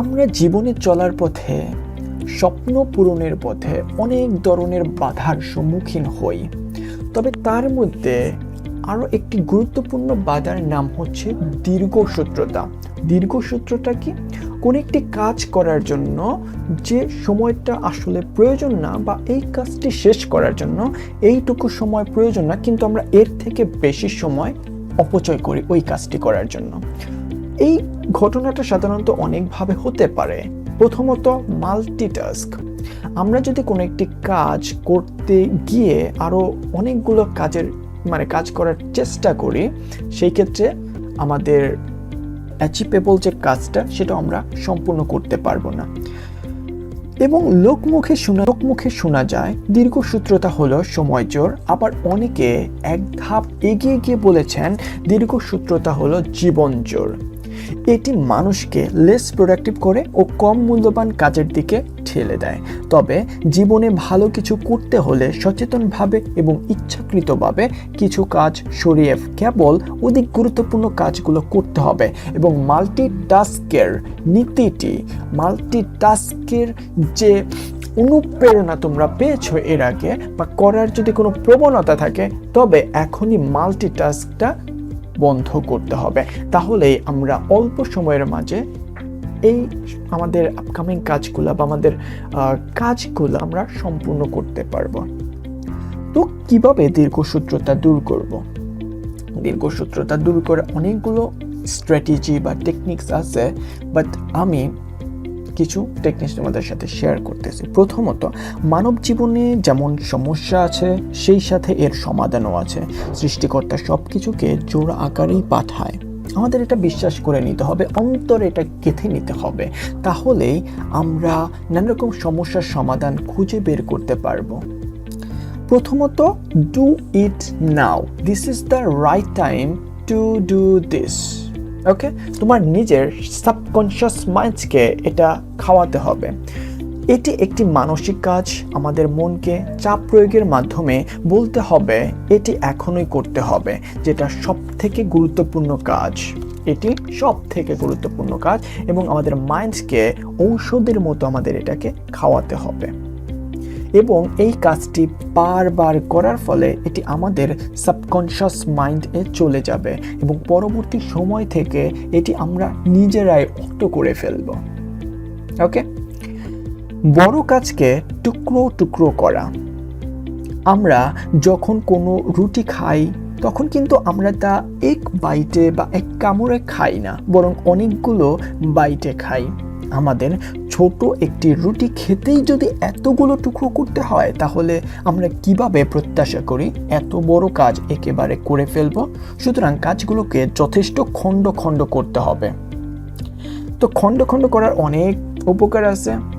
আমরা জীবনে চলার পথে, স্বপ্ন পূরণের পথে অনেক ধরনের বাধার সম্মুখীন হই। তবে তার মধ্যে আরও একটি গুরুত্বপূর্ণ বাধার নাম হচ্ছে দীর্ঘসূত্রতা। দীর্ঘসূত্রতা কি? কোনো একটি কাজ করার জন্য যে সময়টা আসলে প্রয়োজন না বা এই কাজটি শেষ করার জন্য এইটুকু সময় প্রয়োজন না, কিন্তু আমরা এর থেকে বেশি সময় অপচয় করি ওই কাজটি করার জন্য। এই ঘটনাটা সাধারণত অনেকভাবে হতে পারে। প্রথমত মাল্টিটাস্ক আমরা যদি কোনো একটি কাজ করতে গিয়ে আরও অনেকগুলো কাজের মানে কাজ করার চেষ্টা করি, সেই ক্ষেত্রে আমাদের অ্যাচিভেবল যে কাজটা, সেটা আমরা সম্পূর্ণ করতে পারব না। এবং লোকমুখে শোনা লোকমুখে শোনা যায় দীর্ঘসূত্রতা হলো সময় জোর আবার অনেকে এক ধাপ এগিয়ে গিয়ে বলেছেন দীর্ঘসূত্রতা হলো জীবন জোর এটি মানুষকে লেস প্রোডাক্টিভ করে ও কম মূল্যবান কাজের দিকে ঠেলে দেয়। তবে জীবনে ভালো কিছু করতে হলে সচেতনভাবে এবং ইচ্ছাকৃতভাবে কিছু কাজ সরিয়ে কেবল অধিক গুরুত্বপূর্ণ কাজগুলো করতে হবে এবং মাল্টিটাস্কের নীতিটি মাল্টিটাস্কের যে অনুপ্রেরণা তোমরা পেয়েছ এর আগে বা করার যদি কোনো প্রবণতা থাকে, তবে এখনই মাল্টিটাস্কটা বন্ধ করতে হবে। তাহলে আমরা অল্প সময়ের মাঝে এই আমাদের আপকামিং কাজগুলো বা আমাদের কাজগুলো আমরা সম্পূর্ণ করতে পারব। তো কীভাবে দীর্ঘসূত্রতা দূর করব? দীর্ঘসূত্রতা দূর করে অনেকগুলো স্ট্র্যাটেজি বা টেকনিক্স আছে বাট আমি কিছু টেকনিক্স তোমাদের সাথে শেয়ার করতেছি। প্রথমত, মানব জীবনে যেমন সমস্যা আছে, সেই সাথে এর সমাধানও আছে। সৃষ্টিকর্তা সব কিছুকে জোড়া আকারেই পাঠায়। আমাদের এটা বিশ্বাস করে নিতে হবে, অন্তরে এটা গেঁথে নিতে হবে। তাহলেই আমরা নানা রকম সমস্যার সমাধান খুঁজে বের করতে পারব। প্রথমত do it now this is the right time to do this okay? তোমার নিজের সাবকনশিয়াস মাইন্ডকে এটা খাওয়াতে হবে। এটি একটি মানসিক কাজ, আমাদের মনকে চাপ প্রয়োগের মাধ্যমে বলতে হবে, এটি এখনই করতে হবে, যেটা সব থেকে গুরুত্বপূর্ণ কাজ। এটি সব থেকে গুরুত্বপূর্ণ কাজ এবং আমাদের মাইন্ডকে ঔষধের মতো আমাদের এটাকে খাওয়াতে হবে। এবং এই কাজটি বারবার করার ফলে এটি আমাদের সাবকনশিয়াস মাইন্ডে চলে যাবে এবং পরবর্তী সময় থেকে এটি আমরা নিজেরাই অটো করে ফেলব। ওকে বড় কাজকে টুকরো টুকরো করা। আমরা যখন কোনো রুটি খাই, তখন কিন্তু আমরা তা এক বাইটে বা এক কামড়ে খাই না, বরং অনেকগুলো বাইটে খাই। আমাদের ছোট একটি রুটি খেতেই যদি এতগুলো টুকরো করতে হয়, তাহলে আমরা কীভাবে প্রত্যাশা করি? এত বড় কাজ একেবারে করে ফেলব। সুতরাং কাজগুলোকে যথেষ্ট খণ্ড খণ্ড করতে হবে। তো খণ্ড খণ্ড করার অনেক উপকার আছে।